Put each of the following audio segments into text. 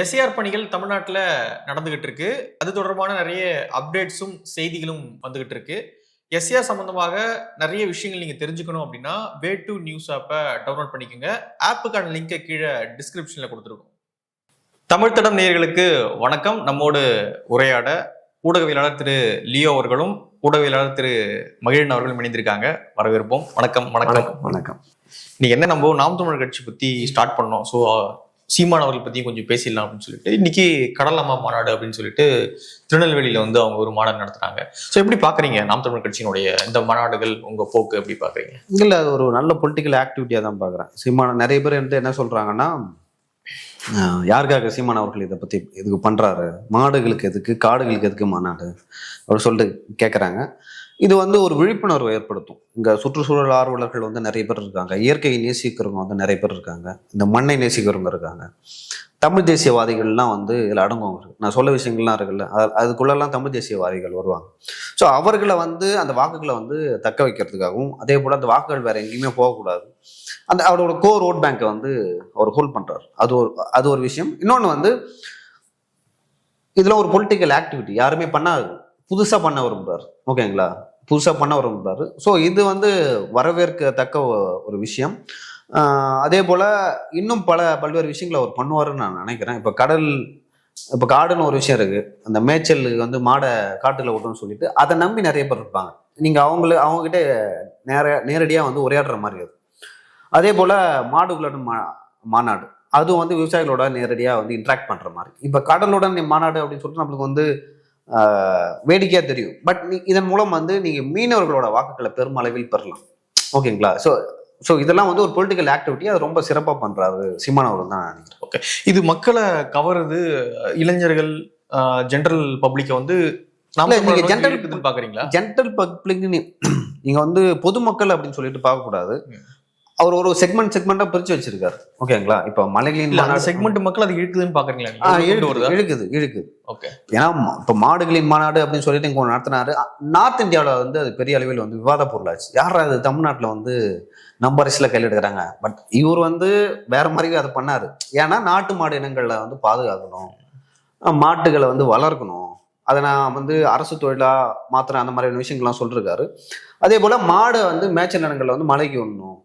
SAR பணிகள் தமிழ்நாட்டில் நடந்துகிட்டு இருக்கு அது தொடர்பான நிறைய அப்டேட்ஸும் செய்திகளும் வந்துகிட்டு இருக்கு எஸ்ஏஆர் சம்பந்தமாக நிறைய விஷயங்கள் நீங்க தெரிஞ்சுக்கணும் அப்படின்னா வே டு நியூஸ் ஆப்பை டவுன்லோட் பண்ணிக்கோங்க. ஆப்புக்கான லிங்கை கீழே டிஸ்கிரிப்ஷன்ல கொடுத்துருக்கோம். தமிழ் தடம் நேயர்களுக்கு வணக்கம். நம்மோடு உரையாட ஊடகவியலாளர் திரு லியோ அவர்களும் ஊடகவியலாளர் திரு மகிழன் அவர்களும் இணைந்திருக்காங்க. வரவேற்போம். வணக்கம் வணக்கம். வணக்கம் வணக்கம். இன்னைக்கு என்ன நம்ம நாம் தமிழர் கட்சி பத்தி ஸ்டார்ட் பண்ணோம். ஸோ சீமான் அவர்கள் பற்றியும் கொஞ்சம் பேசிடலாம் அப்படின்னு சொல்லிட்டு இன்னைக்கு கடலம்மா மாநாடு அப்படின்னு சொல்லிட்டு திருநெல்வேலியில வந்து அவங்க ஒரு மாநாடு நடத்துறாங்க. ஸோ எப்படி பார்க்குறீங்க நாம் தமிழ் கட்சியினுடைய இந்த மாநாடுகள் உங்கள் போக்கு எப்படி பாக்குறீங்க? இல்லை அது ஒரு நல்ல பொலிட்டிக்கல் ஆக்டிவிட்டியாக தான் பார்க்குறேன் சீமான நிறைய பேர் வந்து என்ன சொல்கிறாங்கன்னா யாருக்காக சீமான் அவர்கள் இதை பற்றி இதுக்கு பண்ணுறாரு மாடுகளுக்கு எதுக்கு காடுகளுக்கு எதுக்கு மாநாடு? அப்படி சொல்லிட்டு கேட்குறாங்க இது வந்து ஒரு விழிப்புணர்வை ஏற்படுத்தும். இங்கே சுற்றுச்சூழல் ஆர்வலர்கள் வந்து நிறைய பேர் இருக்காங்க. இயற்கையை நேசிக்கிறவங்க வந்து நிறைய பேர் இருக்காங்க. இந்த மண்ணை நேசிக்கிறவங்க இருக்காங்க. தமிழ் தேசியவாதிகள்லாம் வந்து இதில் அடங்குவாங்க. நான் சொல்ல விஷயங்கள்லாம் இருக்குல்ல அது அதுக்குள்ளெல்லாம் தமிழ் தேசியவாதிகள் வருவாங்க. ஸோ அவர்களை வந்து அந்த வாக்குகளை வந்து தக்க வைக்கிறதுக்காகவும் அதே போல் அந்த வாக்குகள் வேற எங்கேயுமே போகக்கூடாது. அந்த அவரோட கோ ரோட் பேங்கை வந்து அவர் ஹோல்ட் பண்ணுறாரு அது ஒரு அது ஒரு விஷயம். இன்னொன்று வந்து இதில் ஒரு பொலிட்டிக்கல் ஆக்டிவிட்டி யாருமே பண்ணாது. புதுசாக பண்ண விரும்புகிறார் ஓகேங்களா? புதுசாக பண்ண விரும்புறாரு. ஸோ இது வந்து வரவேற்கத்தக்க ஒரு விஷயம். அதே போல் இன்னும் பல பல்வேறு விஷயங்களை அவர் பண்ணுவாருன்னு நான் நினைக்கிறேன். இப்போ கடல் இப்போ காடுன்னு ஒரு விஷயம் இருக்குது அந்த மேய்ச்சல் வந்து மாடை காட்டில் விட்டோம்னு சொல்லிட்டு அதை நம்பி நிறைய பேர் இருப்பாங்க. நீங்கள் அவங்களுக்கு அவங்ககிட்ட நேர நேரடியாக வந்து உரையாடுற மாதிரி அது. அதே போல் மாடுகளோட மா மாநாடு. அதுவும் வந்து விவசாயிகளோட நேரடியாக வந்து இன்ட்ராக்ட் பண்ணுற மாதிரி. இப்போ கடலுடன் மாநாடு அப்படின்னு சொல்லிட்டு நம்மளுக்கு வந்து ஆஹ், வேடிக்கையா தெரியும். பட் இதன் மூலம் வந்து நீங்க மீனவர்களோட வாக்குகளை பெருமளவில் பெறலாம். ஓகேங்களா ஸோ ஸோ இதெல்லாம் வந்து ஒரு பொலிட்டிக்கல் ஆக்டிவிட்டி அது ரொம்ப சிறப்பாக பண்றாரு சீமான் அவர்கள் தான் நினைக்கிறேன். இது மக்களை கவருது இளைஞர்கள் ஜென்ரல் பப்ளிக்கை வந்து நாம் இல்ல, நீங்க தமிழர் general- இருக்குதுன்னு பாக்குறீங்களா? ஜென்ரல் பப்ளிக் நீங்க வந்து பொதுமக்கள் அப்படின்னு சொல்லிட்டு பார்க்கக்கூடாது. அவர் ஒரு செக்மெண்ட் செக்மெண்டா பிரிச்சு வச்சிருக்காரு. ஓகேங்களா இப்ப மலைகளின் மாநாடு- செக்மெண்ட் மக்கள் அது இழுக்குதுன்னு கொண்டு இழுக்குது இழுக்குது இழுக்குது. ஓகே ஏன்னா இப்ப மாடுகளின் மாநாடு அப்படின்னு சொல்லிட்டு இங்க நடத்தினாரு. நார்த் இந்தியாவுல வந்து அது பெரிய அளவில் வந்து விவாத பொருளாச்சு. யார் அது தமிழ்நாட்டுல வந்து நம்ம அரசுல கையில் எடுக்கிறாங்க? பட் இவர் வந்து வேற மாதிரி அதை பண்ணாரு. ஏன்னா நாட்டு மாடு இனங்களை வந்து பாதுகாக்கணும். மாட்டுகளை வந்து வளர்க்கணும். அதை நான் வந்து அரசு தொழிலா மாத்திரம் அந்த மாதிரியான விஷயங்கள்லாம் சொல்லிருக்காரு. அதே போல மாடை வந்து மேய்ச்சல் நிலங்கள்ல வந்து மலைக்கு விடணும்.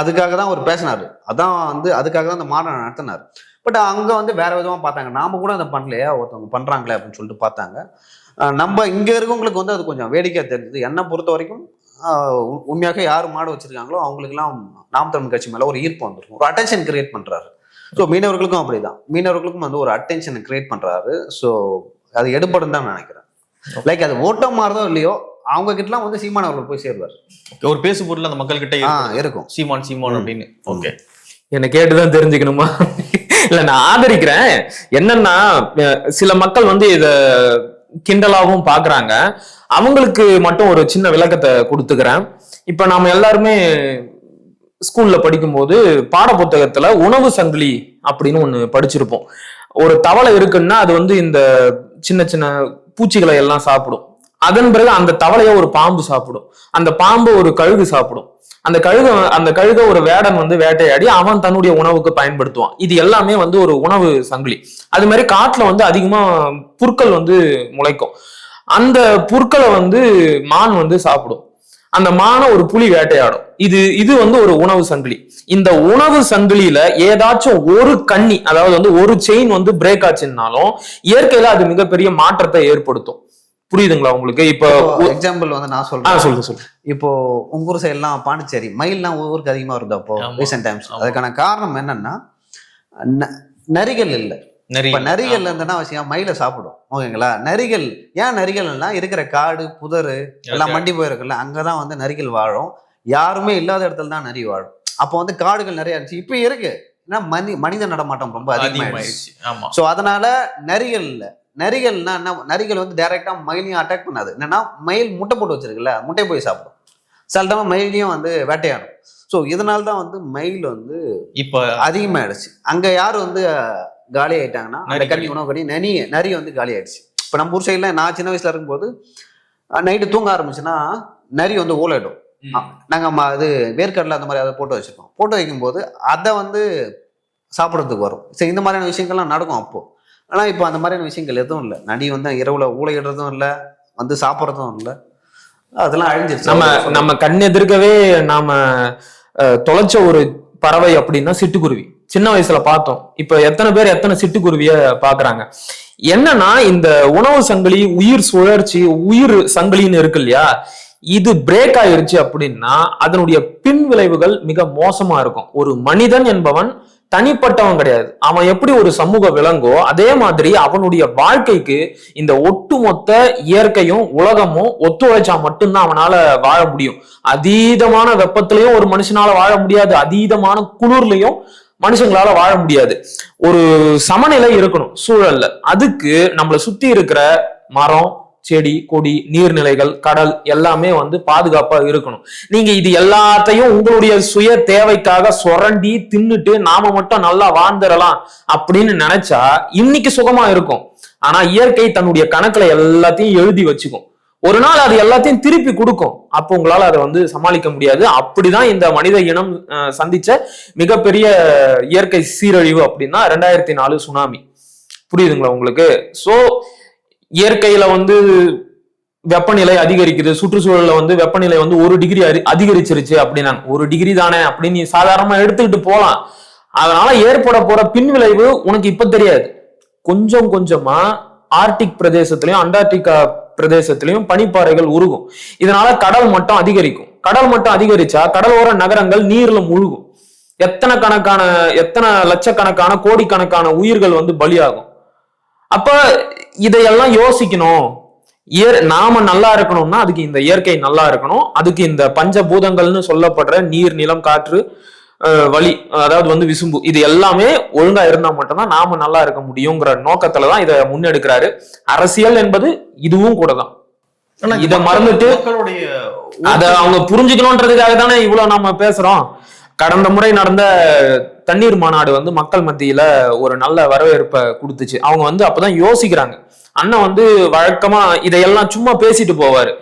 அதுக்காக தான் அவர் பேசினார். அதான் வந்து அதுக்காக தான் அந்த மாடை நடத்தினார். பட் அங்கே வந்து வேற விதமாக பார்த்தாங்க. நாம கூட அதை பண்ணலையா ஒருத்தவங்க பண்ணுறாங்களே அப்படின்னு சொல்லிட்டு பார்த்தாங்க. நம்ம இங்கே இருக்கவங்களுக்கு வந்து அது கொஞ்சம் வேடிக்கை தெரிஞ்சது. என்னை பொறுத்த வரைக்கும் உண்மையாக யார் மாடு வச்சிருக்காங்களோ அவங்களுக்குலாம் நாம் தமிழ் கட்சி மேலே ஒரு ஈர்ப்பு வந்துடும் ஒரு அட்டென்ஷன் கிரியேட் பண்ணுறாரு ஸோ மீனவர்களுக்கும் அப்படிதான். மீனவர்களுக்கும் வந்து ஒரு அட்டென்ஷனை கிரியேட் பண்ணுறாரு ஸோ அது எடுபடும் தான் நினைக்கிறேன். லைக் அது ஓட்டம் மாறுதோ இல்லையோ அவங்க கிட்டலாம் வந்து சீமான் அவர்கள் போய் சேருவார். ஒரு பேசு பொருள் அந்த மக்கள் கிட்ட ஆ இருக்கும். இருக்கும். சீமான் சீமான். அப்படின்னு. ஓகே. என்னை கேட்டுதான் தெரிஞ்சுக்கணுமா? இல்ல நான் ஆதரிக்கிறேன். என்னன்னா சில மக்கள் வந்து இத கிண்டலாவும் பாக்குறாங்க அவங்களுக்கு மட்டும் ஒரு சின்ன விளக்கத்தை கொடுத்துக்கிறேன். இப்ப நாம எல்லாருமே ஸ்கூல்ல படிக்கும்போது பாட புத்தகத்துல உணவு சங்கிலி அப்படின்னு ஒண்ணு படிச்சிருப்போம். ஒரு தவளை இருக்குன்னா அது வந்து இந்த சின்ன சின்ன பூச்சிகளை எல்லாம் சாப்பிடும். அதன் பிறகு அந்த தவளையை ஒரு பாம்பு சாப்பிடும். அந்த பாம்பு ஒரு கழுகு சாப்பிடும். அந்த கழுகு அந்த கழுக ஒரு வேடன் வந்து வேட்டையாடி அவன் தன்னுடைய உணவுக்கு பயன்படுத்துவான். இது எல்லாமே வந்து ஒரு உணவு சங்கிலி. அது மாதிரி காட்டுல வந்து அதிகமா புற்கள் வந்து முளைக்கும். அந்த புற்களை வந்து மான் வந்து சாப்பிடும். அந்த மானை ஒரு புலி வேட்டையாடும். இது இது வந்து ஒரு உணவு சங்கிலி. இந்த உணவு சங்கிலியில ஏதாச்சும் ஒரு கண்ணி அதாவது வந்து ஒரு செயின் வந்து பிரேக் ஆச்சுன்னாலும் இயற்கையில அது மிகப்பெரிய மாற்றத்தை ஏற்படுத்தும். புரியுதுங்களா உங்களுக்கு? இப்போ எக்ஸாம்பிள் வந்து நான் சொல்றேன். சொல்லுங்க சொல்லுங்க. இப்போ உங்க ஊர் சைட்லாம் பாண்டிச்சேரி மயில்லாம் ஊருக்கு அதிகமா வருது அப்போ. Recent times. அதுக்கான காரணம் என்னன்னா நரிகள் இல்ல. இப்ப நரிகள் இருந்தனா அவசியம் மயிலை சாப்பிடும். ஓகேங்களா? நரிகள் ஏன் நரிகள்னா இருக்கிற காடு புதரு எல்லாம் மண்டி போயிருக்குல்ல அங்கதான் வந்து நரிகள் வாழும். யாருமே இல்லாத இடத்துல தான் நரி வாழும். அப்போ வந்து காடுகள் நிறைய இருந்துச்சு. இப்போ இருக்கு. ஏன்னா மனி மனித நடமாட்டம் ரொம்ப அதிகமாயிடுச்சு. ஸோ அதனால நரிகள் இல்ல. நரிகள்னா என்ன? நரிகள் வந்து டைரக்டா மயிலையும் அட்டாக் பண்ணாது. என்னன்னா மயில் முட்டை போட்டு வச்சிருக்குல்ல முட்டை போய் சாப்பிடும். சில டைம் மயிலையும் வந்து வேட்டையாடும். ஸோ இதனால தான் வந்து மயில் வந்து இப்ப அதிகமாயிடுச்சு. அங்க யார் வந்து காலி ஆயிட்டாங்கன்னா அந்த. கண்ணி உணவு கண்ணி நரி நரி வந்து காலி ஆயிடுச்சு. இப்போ நம்ம ஊர் சைடில் நான் சின்ன வயசுல இருக்கும்போது நைட்டு தூங்க ஆரம்பிச்சுன்னா நரி வந்து ஓலையிடும். நாங்கள் இது வேர்க்கடலை அந்த மாதிரி அதை போட்டு வச்சிருக்கோம். போட்டு வைக்கும்போது அதை வந்து சாப்பிட்றதுக்கு வரும். சரி இந்த மாதிரியான விஷயங்கள்லாம் நடக்கும் அப்போ. ஆனா இப்போ அந்த மாதிரியான விஷயங்கள் எதுவும் இல்லை. நடி வந்து இரவுல ஊழையிடுறதும் இல்லை வந்து சாப்பிட்றதும் இல்லை. அதெல்லாம் அழிஞ்சிருச்சு. நம்ம நம்ம கண் எதிர்க்கவே நாம அஹ், தொலைச்ச ஒரு பறவை அப்படின்னா சிட்டுக்குருவி. சின்ன வயசுல பார்த்தோம். இப்ப எத்தனை பேர் எத்தனை சிட்டுக்குருவிய பாக்குறாங்க? என்னன்னா இந்த உணவு சங்கிலி உயிர் சுழற்சி உயிர் சங்கிலின்னு இருக்கு இல்லையா? இது பிரேக் ஆயிருச்சு அப்படின்னா அதனுடைய பின் விளைவுகள் மிக மோசமா இருக்கும். ஒரு மனிதன் என்பவன் தனிப்பட்டவன் கிடையாது. அவன் எப்படி ஒரு சமூக விலங்கோ அதே மாதிரி அவனுடைய வாழ்க்கைக்கு இந்த ஒட்டுமொத்த இயற்கையும் உலகமும் ஒத்துழைச்சா மட்டும்தான் அவனால வாழ முடியும். அதீதமான வெப்பத்திலையும் ஒரு மனுஷனால வாழ முடியாது. அதீதமான குளிர்லையும் மனுஷங்களால வாழ முடியாது. ஒரு சமநிலை இருக்கணும் சூழல்ல. அதுக்கு நம்மளை சுத்தி இருக்கிற மரம் செடி கொடி நீர்நிலைகள் கடல் எல்லாமே வந்து பாதுகாப்பா இருக்கணும். நீங்க இது எல்லாத்தையும் உங்களுடைய சுய தேவைக்காக சுரண்டி தின்னுட்டு நாம மட்டும் நல்லா வாழ்ந்துடலாம் அப்படின்னு நினைச்சா இன்னைக்கு சுகமா இருக்கும். ஆனா இயற்கை தன்னுடைய கணக்குல எல்லாத்தையும் எழுதி வச்சுக்கும். ஒரு நாள் அது எல்லாத்தையும் திருப்பி கொடுக்கும். அப்போ உங்களால அதை வந்து சமாளிக்க முடியாது. அப்படிதான் இந்த மனித இனம் சந்திச்ச மிகப்பெரிய இயற்கை சீரழிவு அப்படின்னா ரெண்டாயிரத்தி நாலு சுனாமி. புரியுதுங்களா உங்களுக்கு? சோ இயற்கையில வந்து வெப்பநிலை அதிகரிக்குது சுற்றுச்சூழல்ல வந்து வெப்பநிலை வந்து ஒரு டிகிரி அதிகரிச்சிருச்சு அப்படின்னா ஒரு டிகிரி தானே அப்படின்னு நீ சாதாரணமா எடுத்துக்கிட்டு போலாம். அதனால ஏற்பட போற பின்விளைவு உனக்கு இப்ப தெரியாது. கொஞ்சம் கொஞ்சமா ஆர்டிக் பிரதேசத்திலையும் அண்டார்டிகா பிரதேசத்திலையும் பனிப்பாறைகள் உருகும். இதனால கடல் மட்டம் அதிகரிக்கும். கடல் மட்டம் அதிகரிச்சா கடலோர நகரங்கள் நீர்ல முழுகும். எத்தனை கணக்கான எத்தனை லட்சக்கணக்கான கோடிக்கணக்கான உயிர்கள் வந்து பலியாகும். அப்ப இதையெல்லாம் யோசிக்கணும். இயற் நாம நல்லா இருக்கணும்னா அதுக்கு இந்த இயற்கை நல்லா இருக்கணும். அதுக்கு இந்த பஞ்சபூதங்கள்னு சொல்லப்படுற நீர் நிலம் காற்று வழி அதாவது வந்து விசும்பு இது எல்லாமே ஒழுங்கா இருந்தா மட்டும்தான் நாம நல்லா இருக்க முடியுங்கிற நோக்கத்துல தான் இதை முன்னெடுக்கிறாரு. அரசியல் என்பது இதுவும் கூட தான் இத மறந்துட்டு அத அவங்க புரிஞ்சுக்கணுன்றதுக்காக தானே இவ்வளவு நம்ம பேசுறோம். கடந்த முறை நடந்த தண்ணீர் மாநாடு வந்து மக்கள் மத்தியில ஒரு நல்ல வரவேற்பை கொடுத்துச்சு. அவங்க வந்து அப்பதான் யோசிக்கிறாங்க. அண்ணன் வந்து வழக்கமா இதையெல்லாம் சும்மா பேசிட்டு போவாரு.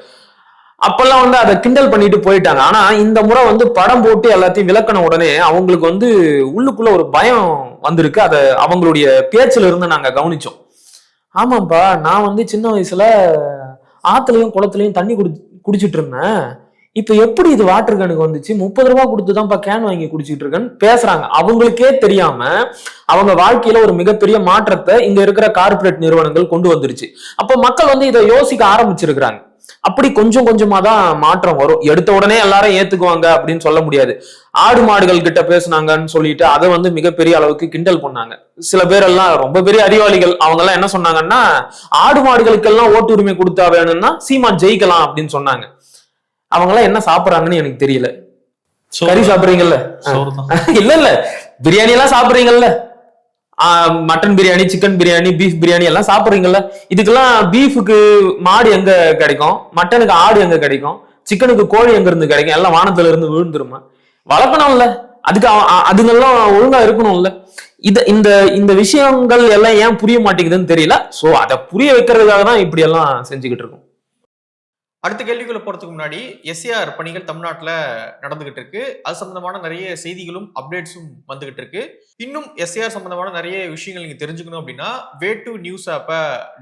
அப்பெல்லாம் வந்து அதை கிண்டல் பண்ணிட்டு போயிட்டாங்க. ஆனா இந்த முறை வந்து படம் போட்டு எல்லாத்தையும் விளக்கின உடனே அவங்களுக்கு வந்து உள்ளுக்குள்ள ஒரு பயம் வந்திருக்கு. அதை அவங்களுடைய பேச்சுல இருந்து நாங்க கவனிச்சோம். ஆமாப்பா நான் வந்து சின்ன வயசுல ஆத்துலயும் குளத்துலயும் தண்ணி குடி குடிச்சிட்டு இருந்தேன். இப்போ எப்படி இது வாட்டர் கேனுக்கு வந்துச்சு? முப்பது ரூபாய் கொடுத்துதான்ப்பா கேன் வாங்கி குடிச்சிட்டு இருக்கேன்னு பேசுறாங்க. அவங்களுக்கே தெரியாம அவங்க வாழ்க்கையில ஒரு மிகப்பெரிய மாற்றத்தை இங்க இருக்கிற கார்ப்பரேட் நிறுவனங்கள் கொண்டு வந்துருச்சு. அப்போ மக்கள் வந்து இதை யோசிக்க ஆரம்பிச்சிருக்கிறாங்க. அப்படி கொஞ்சம் கொஞ்சமா தான் மாற்றம் வரும். எடுத்த உடனே எல்லாரும் ஏத்துக்குவாங்க அப்படின்னு சொல்ல முடியாது. ஆடு மாடுகள் கிட்ட பேசுனாங்கன்னு சொல்லிட்டு அதை வந்து மிகப்பெரிய அளவுக்கு கிண்டல் பண்ணாங்க. சில பேர் எல்லாம் ரொம்ப பெரிய அறிவாளிகள் அவங்க எல்லாம் என்ன சொன்னாங்கன்னா ஆடு மாடுகளுக்கெல்லாம் ஓட்டு உரிமை கொடுத்தா வேணும்னா சீமா ஜெயிக்கலாம் அப்படின்னு சொன்னாங்க. அவங்க எல்லாம் என்ன சாப்பிடுறாங்கன்னு எனக்கு தெரியல. கறி சாப்பிடுறீங்கல்ல. இல்ல இல்ல. பிரியாணி எல்லாம் சாப்பிடுறீங்கல்ல? Mutton biryani chicken biryani beef biryani எல்லாம் சாப்பிடுறீங்கல்ல? இதுக்கெல்லாம் பீஃபுக்கு மாடு எங்க கிடைக்கும்? மட்டனுக்கு ஆடு எங்க கிடைக்கும்? சிக்கனுக்கு கோழி எங்க இருந்து கிடைக்கும்? எல்லாம் வானத்துல இருந்து விழுந்துருமா? வளர்க்கணும்ல. அதுக்கு அதுங்கெல்லாம் ஒழுங்கா இருக்கணும்ல. இத இந்த இந்த விஷயங்கள் எல்லாம் ஏன் புரிய மாட்டேங்குதுன்னு தெரியல. சோ அதை புரிய வைக்கிறதுக்காக தான் இப்படி எல்லாம் செஞ்சுக்கிட்டு இருக்கோம். அடுத்த கேள்விக்குள்ள போறதுக்கு முன்னாடி எஸ்ஏஆர் பணிகள் தமிழ்நாட்டில் நடந்துகிட்டு இருக்கு. அது சம்பந்தமான நிறைய செய்திகளும் அப்டேட்ஸும் வந்துகிட்டு இருக்கு. இன்னும் எஸ்ஏஆர் சம்பந்தமான நிறைய விஷயங்கள் நீங்க தெரிஞ்சுக்கணும் அப்படின்னா வே டு நியூஸ் ஆப்பை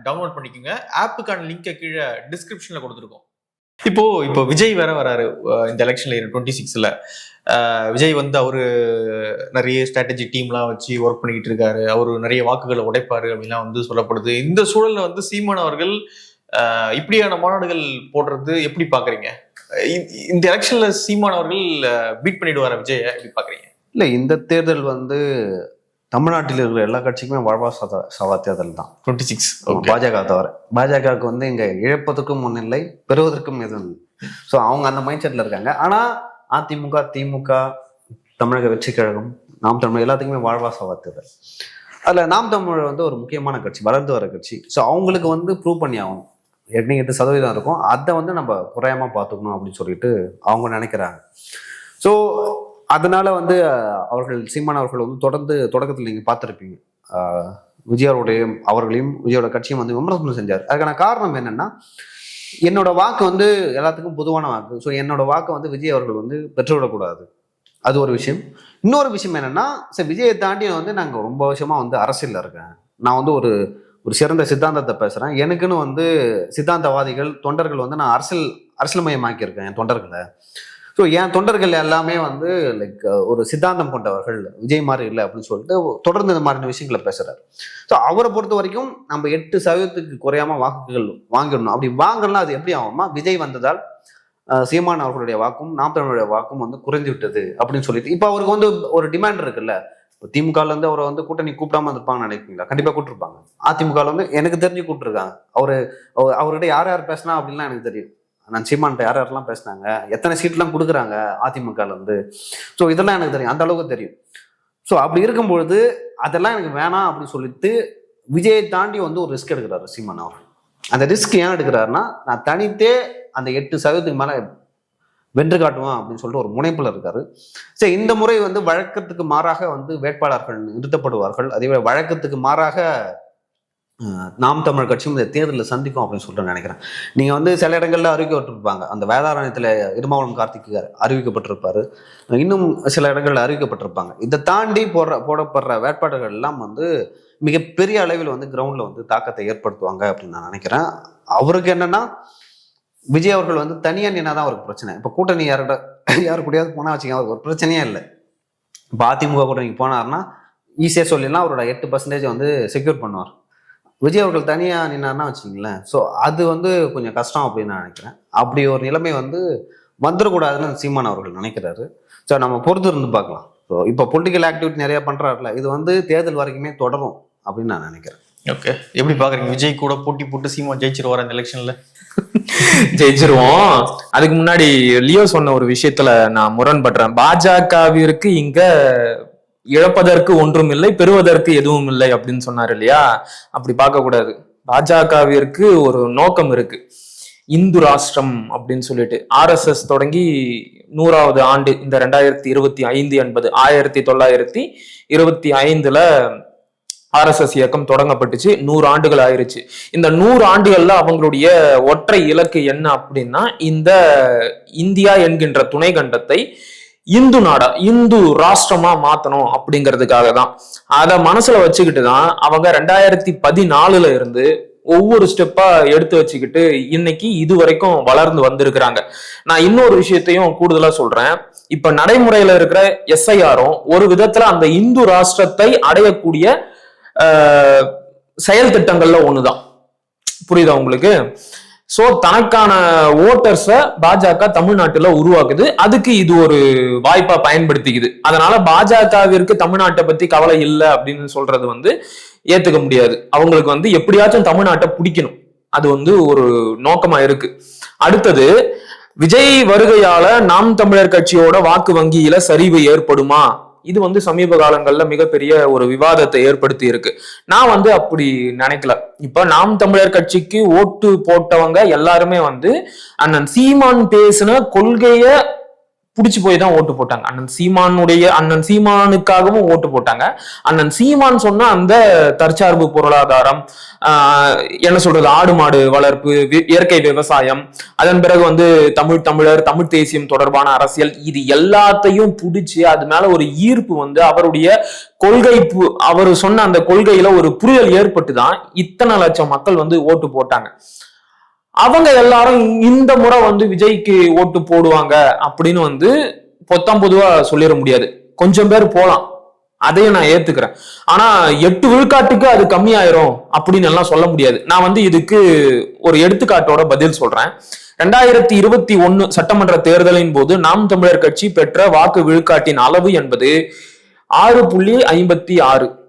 டவுன்லோட் பண்ணிக்கோங்க. ஆப்புக்கான லிங்கை கீழே டிஸ்கிரிப்ஷன்ல கொடுத்துருக்கோம். இப்போ இப்போ விஜய் வேற வராரு இந்த எலெக்ஷன்ல டுவெண்ட்டி சிக்ஸ்ல விஜய் வந்து அவரு நிறைய ஸ்ட்ராட்டஜி டீம்லாம் வச்சு ஒர்க் பண்ணிக்கிட்டு இருக்காரு. அவரு நிறைய வாக்குகளை உடைப்பாரு அப்படின்லாம் வந்து சொல்லப்படுது. இந்த சூழல்ல வந்து சீமான் அவர்கள் இப்படியான மாநாடுகள் போடுறது எப்படி பாக்குறீங்க இந்த எலெக்ஷன்ல சீமான் அவர்கள் பீட் பண்ணிடுவார விஜய? எப்படி பாக்குறீங்க இல்லை இந்த தேர்தல் வந்து தமிழ்நாட்டில் இருக்கிற எல்லா கட்சிக்குமே வாழ்வா சவா தேர்தல் தான். டுவெண்ட்டி சிக்ஸ் பாஜக தவிர. பாஜகவுக்கு வந்து இங்க இழப்பதற்கும் முன்னில்லை பெறுவதற்கும் எதுவும் ஸோ அவங்க அந்த மைண்ட் செட்ல இருக்காங்க. ஆனா அதிமுக திமுக தமிழக வெற்றி கழகம் நாம் தமிழ் எல்லாத்துக்குமே வாழ்வா சவா தேர்தல். அதுல நாம் தமிழ் வந்து ஒரு முக்கியமான கட்சி வளர்ந்து வர கட்சி. ஸோ அவங்களுக்கு வந்து ப்ரூவ் பண்ணி ஆகணும். எட்டு எட்டு சதவீதம் இருக்கும். அதை வந்து நம்ம குறையாம பார்த்துக்கணும் அப்படின்னு சொல்லிட்டு அவங்க நினைக்கிறாங்க. ஸோ அதனால வந்து அவர்கள் சீமான் அவர்கள் வந்து தொடர்ந்து தொடக்கத்தில் நீங்கள் பார்த்துருப்பீங்க. ஆஹ், விஜயாவுடைய அவர்களையும் விஜயோட கட்சியும் வந்து விமர்சனம் செஞ்சார். அதுக்கான காரணம் என்னன்னா என்னோட வாக்கு வந்து எல்லாத்துக்கும் பொதுவான வாக்கு. ஸோ என்னோட வாக்கை வந்து விஜய் அவர்கள் வந்து பெற்றுவிடக்கூடாது. அது ஒரு விஷயம். இன்னொரு விஷயம் என்னன்னா சரி விஜயை தாண்டி வந்து நாங்கள் ரொம்ப வருஷமா வந்து அரசியலில் இருக்கேன். நான் வந்து ஒரு ஒரு சிறந்த சித்தாந்தத்தை பேசுகிறேன் எனக்குன்னு வந்து சித்தாந்தவாதிகள் தொண்டர்கள் வந்து நான் அரசியல் அரசியல்மயமாக்கியிருக்கேன் என் தொண்டர்களை. ஸோ என் தொண்டர்கள் எல்லாமே வந்து லைக் ஒரு சித்தாந்தம் கொண்டவர்கள் விஜய் மாதிரி இல்லை அப்படின்னு சொல்லிட்டு தொடர்ந்து இந்த மாதிரியான விஷயங்களை பேசுகிறார் ஸோ அவரை பொறுத்த வரைக்கும் நம்ம எட்டு சதவீதத்துக்கு குறையாம வாக்குகள் வாங்கிடணும். அப்படி வாங்கலாம் அது எப்படி ஆகுமா விஜய் வந்ததால் சீமான் அவர்களுடைய வாக்கும் நாம் தமிழருடைய வாக்கும் வந்து குறைந்து விட்டது அப்படின்னு சொல்லிட்டு. இப்போ அவருக்கு வந்து ஒரு டிமாண்ட் இருக்குல்ல. இப்போ திமுகல இருந்து அவரை வந்து கூட்டணி கூப்பிடாம இருப்பாங்க நினைக்கிறீங்களா? கண்டிப்பா கூப்பிட்டுருப்பாங்க. அதிமுகல வந்து எனக்கு தெரிஞ்சு கூப்பிட்டுருக்காங்க. அவரு அவர் அவர்கிட்ட யார் யார் பேசினா அப்படின்லாம் எனக்கு தெரியும். நான் சீமான்ட்ட யார் யாரெல்லாம் பேசினாங்க? எத்தனை சீட்லாம் கொடுக்குறாங்க அதிமுகல இருந்து ஸோ இதெல்லாம் எனக்கு தெரியும். அந்த அளவுக்கு தெரியும். ஸோ அப்படி இருக்கும்பொழுது அதெல்லாம் எனக்கு வேணாம் அப்படின்னு சொல்லிட்டு விஜயை தாண்டி வந்து ஒரு ரிஸ்க் எடுக்கிறாரு சீமான் அவர் அந்த ரிஸ்க் ஏன் எடுக்கிறாருன்னா நான் தனித்தே அந்த எட்டு சதவீதத்துக்கு மேலே வென்று காட்டுவான் அப்படின்னு சொல்லிட்டு ஒரு முனைப்பில் இருக்காரு. சரி இந்த முறை வந்து வழக்கத்துக்கு மாறாக வந்து வேட்பாளர்கள் நிறுத்தப்படுவார்கள். அதே வழக்கத்துக்கு மாறாக நாம் தமிழ் கட்சியும் இந்த தேர்தலில் சந்திக்கும் அப்படின்னு சொல்லிட்டு நினைக்கிறேன். நீங்கள் வந்து சில இடங்களில் அறிவிக்கப்பட்டிருப்பாங்க. அந்த வேதாரண்யத்தில் இருமாவளம் கார்த்திக் அறிவிக்கப்பட்டிருப்பாரு. இன்னும் சில இடங்களில் அறிவிக்கப்பட்டிருப்பாங்க. இதை தாண்டி போடுற போடப்படுற வேட்பாளர்கள் எல்லாம் வந்து மிகப்பெரிய அளவில் வந்து கிரவுண்டில் வந்து தாக்கத்தை ஏற்படுத்துவாங்க அப்படின்னு நான் நினைக்கிறேன். அவருக்கு என்னென்னா விஜய் அவர்கள் வந்து தனியாக நின்னா தான் அவருக்கு பிரச்சனை. இப்போ கூட்டணி யார்கிட்ட யாரு கூடயாவது போனால் வச்சுக்க அவருக்கு ஒரு பிரச்சனையே இல்லை. இப்போ அதிமுக கூட்டணிக்கு போனார்னா ஈஸியாக சொல்லிடலாம் அவரோட எட்டு பர்சன்டேஜ் வந்து செக்யூர் பண்ணுவார். விஜய் அவர்கள் தனியாக நின்னார்னா வச்சுங்களேன் ஸோ அது வந்து கொஞ்சம் கஷ்டம் அப்படின்னு நான் நினைக்கிறேன். அப்படி ஒரு நிலைமை வந்து வந்துடக்கூடாதுன்னு சீமான் அவர்கள் நினைக்கிறாரு. ஸோ நம்ம பொறுத்து இருந்து பார்க்கலாம். ஸோ இப்போ பொலிட்டிக்கல் ஆக்டிவிட்டி நிறையா பண்ணுறாருல இது வந்து தேர்தல் வரைக்குமே தொடரும் அப்படின்னு நான் நினைக்கிறேன். ஓகே. எப்படி பாக்குறீங்க? விஜய் கூட போட்டி போட்டு சீமா ஜெயிச்சிருவார் அந்த எலெக்ஷன்ல? ஜெயிச்சிருவோம். அதுக்கு முன்னாடி லியோ சொன்ன ஒரு விஷயத்துல நான் முரண்படுறேன். பாஜகவிற்கு இங்க இழப்பதற்கு ஒன்றும் இல்லை பெறுவதற்கு எதுவும் இல்லை அப்படின்னு சொன்னார் இல்லையா? அப்படி பார்க்க கூடாது பாஜகவிற்கு ஒரு நோக்கம் இருக்கு. இந்து ராஷ்டிரம் அப்படின்னு சொல்லிட்டு. ஆர்எஸ்எஸ் தொடங்கி நூறாவது ஆண்டு இந்த ரெண்டாயிரத்தி இருபத்தி ஐந்து என்பது ஆயிரத்தி தொள்ளாயிரத்தி இருபத்தி ஐந்துல ஆர்எஸ்எஸ் இயக்கம் தொடங்கப்பட்டுச்சு. நூறு ஆண்டுகள் ஆயிருச்சு. இந்த நூறு ஆண்டுகள்ல அவங்களுடைய ஒற்றை இலக்கு என்ன அப்படின்னா இந்த இந்தியா என்கின்ற துணை கண்டத்தை இந்து நாடா இந்து ராஷ்டிரமா மாத்தணும் அப்படிங்கிறதுக்காக தான். அதை மனசுல வச்சுக்கிட்டு தான் அவங்க ரெண்டாயிரத்தி பதினாலுல இருந்து ஒவ்வொரு ஸ்டெப்பா எடுத்து வச்சுக்கிட்டு இன்னைக்கு இது வரைக்கும் வளர்ந்து வந்திருக்கிறாங்க. நான் இன்னொரு விஷயத்தையும் கூடுதலா சொல்றேன். இப்ப நடைமுறையில இருக்கிற எஸ்ஐஆரும் ஒரு விதத்துல அந்த இந்து ராஷ்டிரத்தை அடையக்கூடிய செயல் திட்டங்கள்ல ஒண்ணுதான். புரியுதா உங்களுக்கு? சோ தனக்கான ஓட்டர்ஸை பாஜக தமிழ்நாட்டுல உருவாக்குது. அதுக்கு இது ஒரு வாய்ப்பா பயன்படுத்திக்குது. அதனால பாஜகவிற்கு தமிழ்நாட்டை பத்தி கவலை இல்லை அப்படின்னு சொல்றது வந்து ஏத்துக்க முடியாது. அவங்களுக்கு வந்து எப்படியாச்சும் தமிழ்நாட்டை பிடிக்கணும். அது வந்து ஒரு நோக்கமா இருக்கு. அடுத்தது விஜய் வருகையால நாம் தமிழர் கட்சியோட வாக்கு வங்கியில சரிவு ஏற்படுமா? இது வந்து சமீப காலங்களில் மிகப்பெரிய ஒரு விவாதத்தை ஏற்படுத்தி இருக்கு. நான் வந்து அப்படி நினைக்கல. இப்ப நாம் தமிழர் கட்சிக்கு ஓட்டு போட்டவங்க எல்லாருமே வந்து அண்ணன் சீமான் பேசின கொள்கைய பிடிச்சி போய் தான் ஓட்டு போட்டாங்க. அண்ணன் சீமானுடைய அண்ணன் சீமானுக்காகவும் ஓட்டு போட்டாங்க. அண்ணன் சீமான் சொன்ன அந்த தற்சார்பு பொருளாதாரம் ஆஹ் என்ன சொல்றது ஆடு மாடு வளர்ப்பு இயற்கை விவசாயம் அதன் பிறகு வந்து தமிழ் தமிழர் தமிழ் தேசியம் தொடர்பான அரசியல் இது எல்லாத்தையும் புடிச்சு அது மேல ஒரு ஈர்ப்பு வந்து அவருடைய கொள்கை பு- அவர் சொன்ன அந்த கொள்கையில ஒரு புரிதல் ஏற்பட்டு தான் இத்தனை லட்சம் மக்கள் வந்து ஓட்டு போட்டாங்க. அவங்க எல்லாரும் இந்த முறை வந்து விஜய்க்கு ஓட்டு போடுவாங்க அப்படின்னு வந்து பொத்தாம் பொதுவா சொல்லிட முடியாது. கொஞ்சம் பேர் போலாம். அதையும் நான் ஏத்துக்கிறேன். ஆனா எட்டு விழுக்காட்டுக்கு அது கம்மியாயிரும் அப்படின்னு எல்லாம் சொல்ல முடியாது. நான் வந்து இதுக்கு ஒரு எடுத்துக்காட்டோட பதில் சொல்றேன். ரெண்டாயிரத்தி இருபத்தி ஒன்னு சட்டமன்ற தேர்தலின் போது நாம் தமிழர் கட்சி பெற்ற வாக்கு விழுக்காட்டின் அளவு என்பது ஆறு புள்ளி ஐம்பத்தி ஆறு.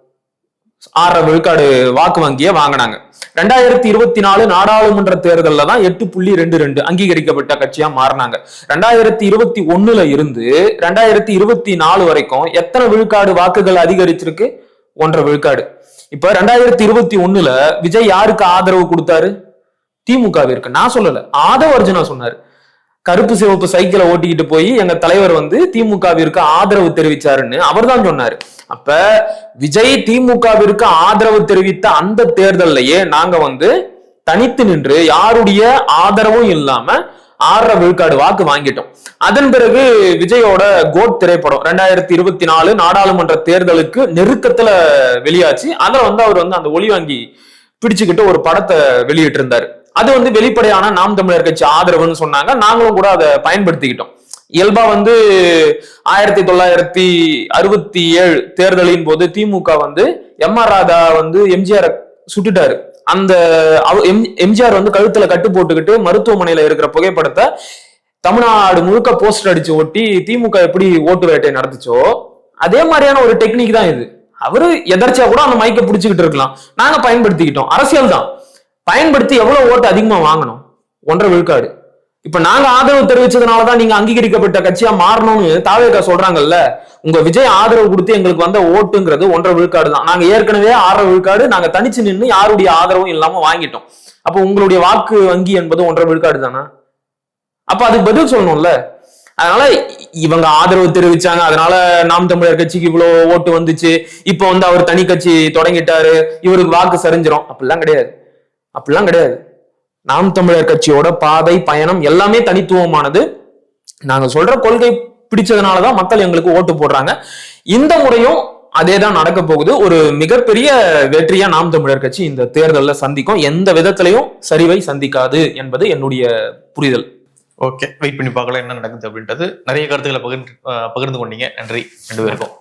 ஆறரை விழுக்காடு வாக்கு வங்கியை வாங்கினாங்க. ரெண்டாயிரத்தி இருபத்தி நாலு நாடாளுமன்ற தேர்தலில் தான் எட்டு புள்ளி ரெண்டு ரெண்டு அங்கீகரிக்கப்பட்ட கட்சியா மாறினாங்க. ரெண்டாயிரத்தி இருபத்தி ஒண்ணுல இருந்து ரெண்டாயிரத்தி இருபத்தி நாலு வரைக்கும் எத்தனை விழுக்காடு வாக்குகள் அதிகரிச்சிருக்கு? ஒன்றரை விழுக்காடு. இப்ப ரெண்டாயிரத்தி இருபத்தி ஒண்ணுல விஜய் யாருக்கு ஆதரவு கொடுத்தாரு? திமுகவிற்கு. நான் சொல்லல. ஆதவ அர்ஜுனா சொன்னாரு. கருப்பு சிவப்பு சைக்கிளை ஓட்டிக்கிட்டு போய் எங்க தலைவர் வந்து திமுகவிற்கு ஆதரவு தெரிவிச்சாருன்னு அவர்தான் சொன்னாரு. அப்ப விஜய் திமுகவிற்கு ஆதரவு தெரிவித்த அந்த தேர்தல்லையே நாங்க வந்து தனித்து நின்று யாருடைய ஆதரவும் இல்லாம ஆறரை விழுக்காடு வாக்கு வாங்கிட்டோம். அதன் பிறகு விஜயோட கோட் திரைப்படம் ரெண்டாயிரத்தி இருபத்தி நாலு நாடாளுமன்ற தேர்தலுக்கு நெருக்கத்துல வெளியாச்சு. அதுல வந்து அவர் வந்து அந்த ஒளி வாங்கி பிடிச்சுக்கிட்டு ஒரு படத்தை வெளியிட்டு இருந்தாரு அது வந்து வெளிப்படையான நாம் தமிழர் கட்சி ஆதரவுன்னு சொன்னாங்க. நாங்களும் கூட அதை பயன்படுத்திக்கிட்டோம். இயல்பா வந்து ஆயிரத்தி தொள்ளாயிரத்தி அறுபத்தி ஏழு தேர்தலின் போது திமுக வந்து எம் ஆர் ராதா வந்து எம்ஜிஆர் சுட்டுட்டாரு. அந்த எம்- எம்ஜிஆர் வந்து கழுத்துல கட்டு போட்டுக்கிட்டு மருத்துவமனையில இருக்கிற புகைப்படத்தை தமிழ்நாடு முழுக்க போஸ்டர் அடிச்சு ஒட்டி திமுக எப்படி ஓட்டு வேட்டை நடத்துச்சோ அதே மாதிரியான ஒரு டெக்னிக் தான் இது. அவரு எதர்ச்சியா கூட அந்த மைக்கை பிடிச்சிக்கிட்டு இருக்கலாம். நாங்க பயன்படுத்திக்கிட்டோம். அரசியல் தான். பயன்படுத்தி எவ்வளவு ஓட்டு அதிகமா வாங்கணும்? ஒன்றரை விழுக்காடு. இப்ப நாங்க ஆதரவு தெரிவிச்சதுனாலதான் நீங்க அங்கீகரிக்கப்பட்ட கட்சியா மாறணும்னு தாவேகா சொல்றாங்கல்ல. உங்க விஜய் ஆதரவு கொடுத்து எங்களுக்கு வந்த ஓட்டுங்கிறது ஒன்றரை விழுக்காடு தான். நாங்க ஏற்கனவே ஆறரை விழுக்காடு நாங்க தனிச்சு நின்று யாருடைய ஆதரவும் இல்லாம வாங்கிட்டோம். அப்போ உங்களுடைய வாக்கு வங்கி என்பது ஒன்றரை விழுக்காடு தானா? அப்ப அதுக்கு பதில் சொல்லணும்ல. அதனால இவங்க ஆதரவு தெரிவிச்சாங்க. அதனால நாம் தமிழர் கட்சிக்கு இவ்வளவு ஓட்டு வந்துச்சு. இப்போ வந்து அவர் தனி கட்சி தொடங்கிட்டாரு. இவருக்கு வாக்கு சரிஞ்சிரும். அப்படிலாம் கிடையாது. அப்படிலாம் கிடையாது. நாம் தமிழர் கட்சியோட பாதை பயணம் எல்லாமே தனித்துவமானது. நாங்க சொல்ற கொள்கை பிடிச்சதுனாலதான் மக்கள் எங்களுக்கு ஓட்டு போடுறாங்க. இந்த முறையும் அதே தான் நடக்க போகுது. ஒரு மிகப்பெரிய வெற்றியா நாம் தமிழர் கட்சி இந்த தேர்தலில் சந்திக்கும். எந்த விதத்திலையும் சரிவை சந்திக்காது என்பது என்னுடைய புரிதல். ஓகே வெயிட் பண்ணி பார்க்கலாம் என்ன நடக்குது அப்படின்றது. நிறைய கருத்துக்களை பகிர்ந்து பகிர்ந்து கொண்டீங்க. நன்றி. ரெண்டு பேருக்கும்.